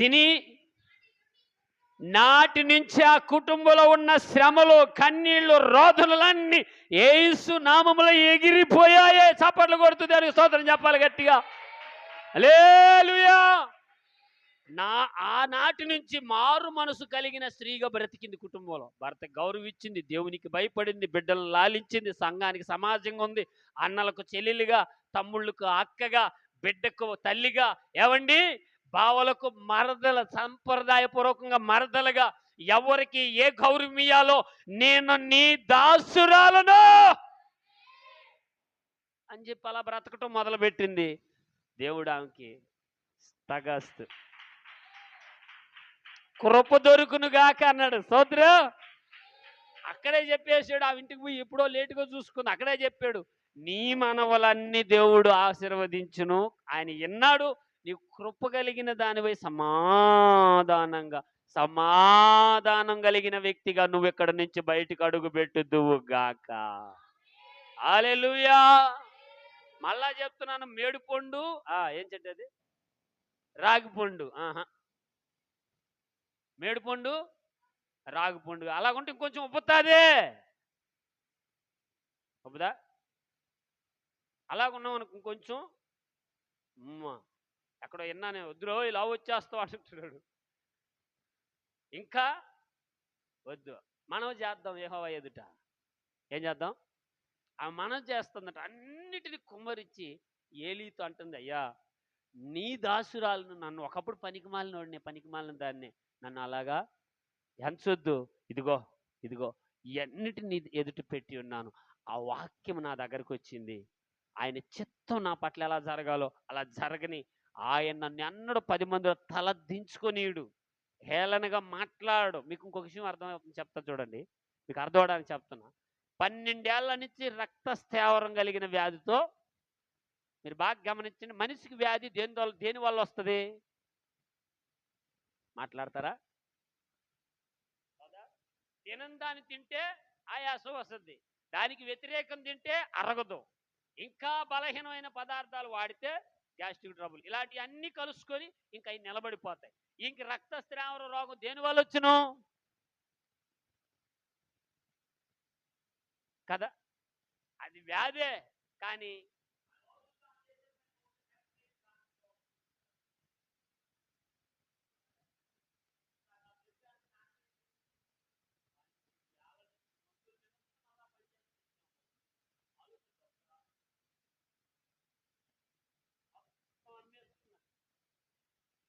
తిని నాటి నుంచి ఆ కుటుంబంలో ఉన్న శ్రమలు కన్నీళ్ళు రోధనలన్నీ ఏసు నామములో ఎగిరిపోయాయే. చప్పట్లు కొడుతుంది సోదరం స్తోత్రం చెప్పాలి గట్టిగా. అలేలుయా నా ఆనాటి నుంచి మారు మనసు కలిగిన స్త్రీగా బ్రతికింది కుటుంబంలో. భర్త గౌరవించింది దేవునికి భయపడింది బిడ్డలను లాలించింది సంఘానికి సమాజంగా ఉంది. అన్నలకు చెల్లెలుగా తమ్ముళ్ళకు అక్కగా బిడ్డకు తల్లిగా. ఏమండి? బావలకు మరదల సంప్రదాయపూర్వకంగా మరదలుగా ఎవరికి ఏ గౌరవం ఇయ్యాలో నేను నీ దాసురాలను అని చెప్పి అలా బ్రతకటం మొదలుపెట్టింది. దేవుడు ఆమెకి తగాస్తు కృప దొరుకునుగాక అన్నాడు. సోదరు అక్కడే చెప్పేసాడు ఆ ఇంటికి పోయి ఎప్పుడో లేటుగా చూసుకుంది. అక్కడే చెప్పాడు. నీ మనవలన్నీ దేవుడు ఆశీర్వదించును. ఆయన విన్నాడు నీ కృప కలిగిన దానిపై సమాధానంగా సమాధానం కలిగిన వ్యక్తిగా నువ్వు ఇక్కడ నుంచి బయటకు అడుగు పెట్టుదువు గాక. ఆలెలుయా మళ్ళా చెప్తున్నాను మేడుపండు ఆ, ఏం చెట్టు అది? రాగిపండు ఆహా. మేడుపండు రాగిపండు అలాగుంటే ఇంకొంచెం ఉప్పుతాదే ఉప్పుదా? అలాగున్నాం అనుకో ఇంకొంచెం. అమ్మ ఎక్కడో విన్నానే వద్దురో ఇలా వచ్చేస్తావు అంటున్నాడు. ఇంకా వద్దు మనం చేద్దాం ఏహోవా ఎదుట. ఏం చేద్దాం? ఆ మనం చేస్తుందట అన్నిటిని కుమ్మరించి ఏలీతో అంటుంది అయ్యా నీ దాసురాలను నన్ను ఒకప్పుడు పనికిమాలినోడిని పనికిమాలిన దాన్ని నన్ను అలాగా ఎంచొద్దు. ఇదిగో ఇదిగో ఇవన్నిటిని ఎదుట పెట్టి ఉన్నాను. ఆ వాక్యం నా దగ్గరకు వచ్చింది ఆయన చిత్తం నా పట్ల ఎలా జరగాలో అలా జరగని ఆయన నన్ను అన్నడు పది మందిలో తల దించుకొనీయుడు హేళనగా మాట్లాడు. మీకు ఇంకొక విషయం అర్థమవుతుంది చెప్తా చూడండి. మీకు అర్థం అవడానికి చెప్తున్నా. పన్నెండేళ్ళ నుంచి రక్తస్థావరం కలిగిన వ్యాధితో మీరు బాగా గమనించండి. మనిషికి వ్యాధి దేని వల్ల దేని వల్ల వస్తుంది? మాట్లాడతారా? కదా? తినని దాన్ని తింటే ఆయాసం వస్తుంది. దానికి వ్యతిరేకం తింటే అరగదు. ఇంకా బలహీనమైన పదార్థాలు వాడితే గ్యాస్ట్రిక్ ట్రబుల్. ఇలాంటివి అన్ని కలుసుకొని ఇంకా అవి నిలబడిపోతాయి. ఇంక రక్తస్రావర రోగం దేని వల్ల వచ్చును? కదా? అది వ్యాధే. కానీ